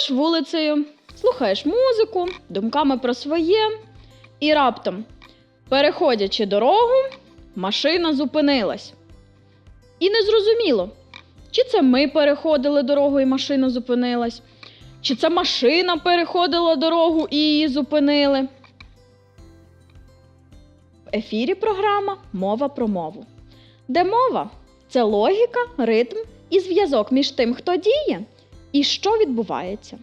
Йдеш вулицею, слухаєш музику, думками про своє, і раптом, переходячи дорогу, машина зупинилась. І незрозуміло, чи це ми переходили дорогу і машина зупинилась, чи це машина переходила дорогу і її зупинили. В ефірі програма Мова про мову, де мова це логіка, ритм і зв'язок між тим, хто діє, і що відбувається.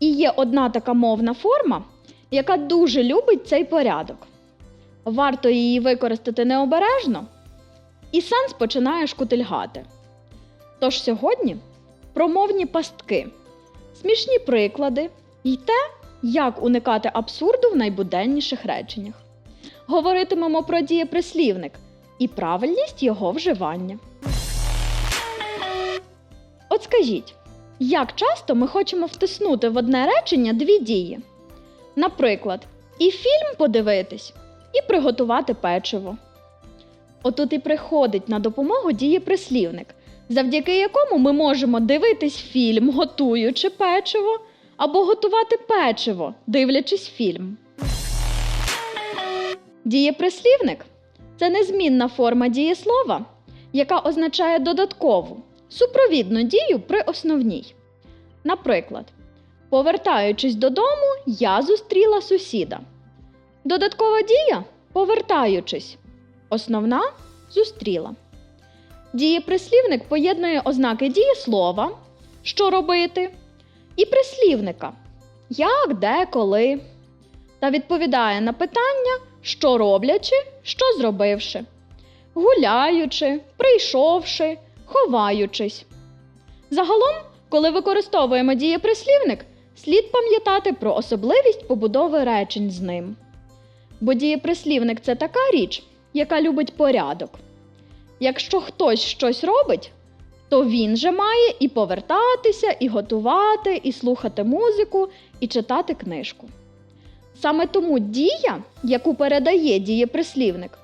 І є одна така мовна форма, яка дуже любить цей порядок. Варто її використати необережно, і сенс починає шкутильгати. Тож сьогодні про мовні пастки, смішні приклади і те, як уникати абсурду в найбуденніших реченнях. Говоритимемо про дієприслівник і правильність його вживання. От скажіть, як часто ми хочемо втиснути в одне речення дві дії? Наприклад, і фільм подивитись, і приготувати печиво. Отут і приходить на допомогу дієприслівник, завдяки якому ми можемо дивитись фільм, готуючи печиво, або готувати печиво, дивлячись фільм. Дієприслівник це незмінна форма дієслова, яка означає додаткову, супровідну дію при основній. Наприклад, повертаючись додому, я зустріла сусіда. Додаткова дія повертаючись. Основна зустріла. Дієприслівник поєднує ознаки дієслова, що робити, і прислівника як, де, коли, та відповідає на питання, що роблячи, що зробивши, гуляючи, прийшовши, ховаючись. Загалом, коли використовуємо дієприслівник, слід пам'ятати про особливість побудови речень з ним. Бо дієприслівник це така річ, яка любить порядок. Якщо хтось щось робить, то він же має і повертатися, і готувати, і слухати музику, і читати книжку. Саме тому дія, яку передає дієприслівник,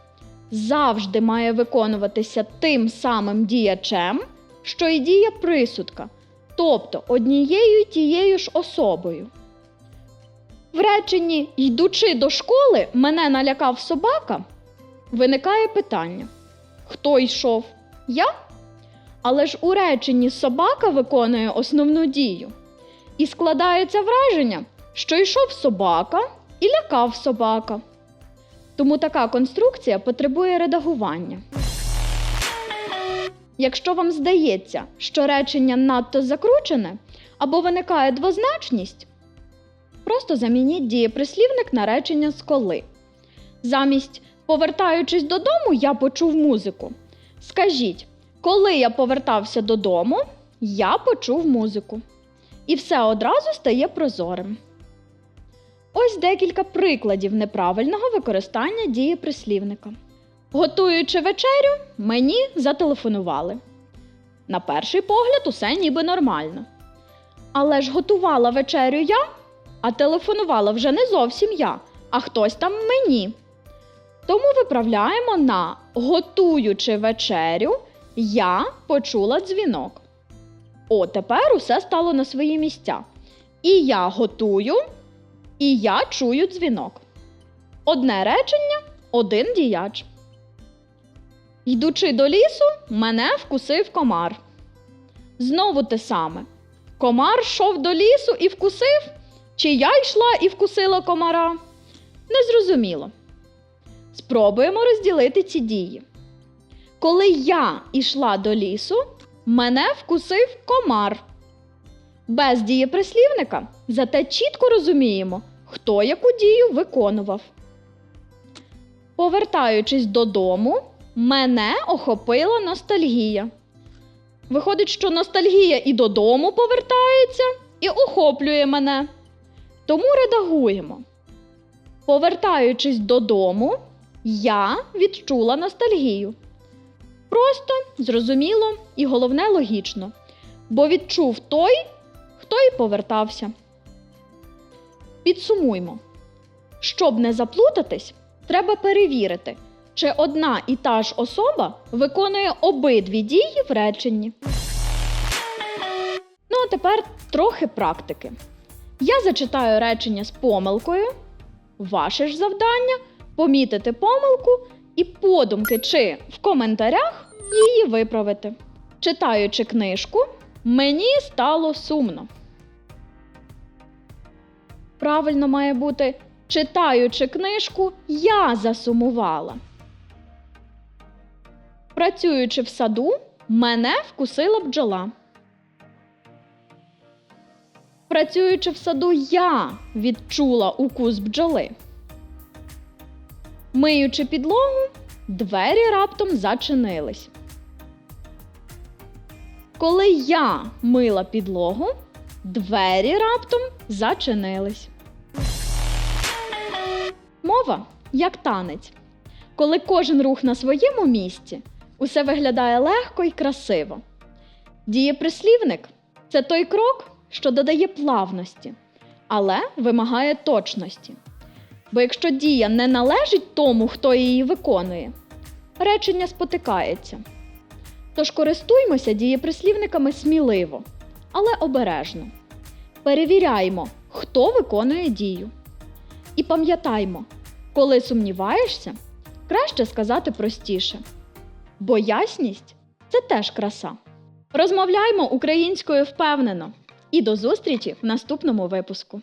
завжди має виконуватися тим самим діячем, що і дія присудка, тобто однією й тією ж особою. В реченні йдучи до школи, мене налякав собака, виникає питання: хто йшов? Я? Але ж у реченні собака виконує основну дію. І складається враження, що йшов собака і лякав собака. Тому така конструкція потребує редагування. Якщо вам здається, що речення надто закручене або виникає двозначність, просто замініть дієприслівник на речення з коли. Замість повертаючись додому, я почув музику. Скажіть, коли я повертався додому, я почув музику. І все одразу стає прозорим. Ось декілька прикладів неправильного використання дієприслівника. Готуючи вечерю, мені зателефонували. На перший погляд, усе ніби нормально. Але ж готувала вечерю я, а телефонувала вже не зовсім я, а хтось там мені. Тому виправляємо на готуючи вечерю, я почула дзвінок. О, тепер усе стало на свої місця. І я готую, і я чую дзвінок. Одне речення, один діяч. Йдучи до лісу, мене вкусив комар. Знову те саме. Комар йшов до лісу і вкусив, чи я йшла і вкусила комара? Незрозуміло. Спробуємо розділити ці дії. Коли я йшла до лісу, мене вкусив комар. Без дієприслівника, зате чітко розуміємо, хто яку дію виконував. Повертаючись додому, мене охопила ностальгія. Виходить, що ностальгія і додому повертається, і охоплює мене. Тому редагуємо. Повертаючись додому, я відчула ностальгію. Просто, зрозуміло і головне логічно. Бо відчув той, хто й повертався. Підсумуймо. Щоб не заплутатись, треба перевірити, чи одна і та ж особа виконує обидві дії в реченні. Ну, а тепер трохи практики. Я зачитаю речення з помилкою. Ваше ж завдання помітити помилку і подумки чи в коментарях її виправити. Читаючи книжку, мені стало сумно. Правильно має бути читаючи книжку, я засумувала. Працюючи в саду, мене вкусила бджола. Працюючи в саду, я відчула укус бджоли. Миючи підлогу, двері раптом зачинились. Коли я мила підлогу, двері раптом зачинились. Мова як танець. Коли кожен рух на своєму місці, усе виглядає легко і красиво. Дієприслівник це той крок, що додає плавності, але вимагає точності. Бо якщо дія не належить тому, хто її виконує, речення спотикається. Тож користуймося дієприслівниками сміливо, але обережно. Перевіряймо, хто виконує дію. І пам'ятаймо, коли сумніваєшся, краще сказати простіше. Бо ясність це теж краса. Розмовляймо українською впевнено. І до зустрічі в наступному випуску.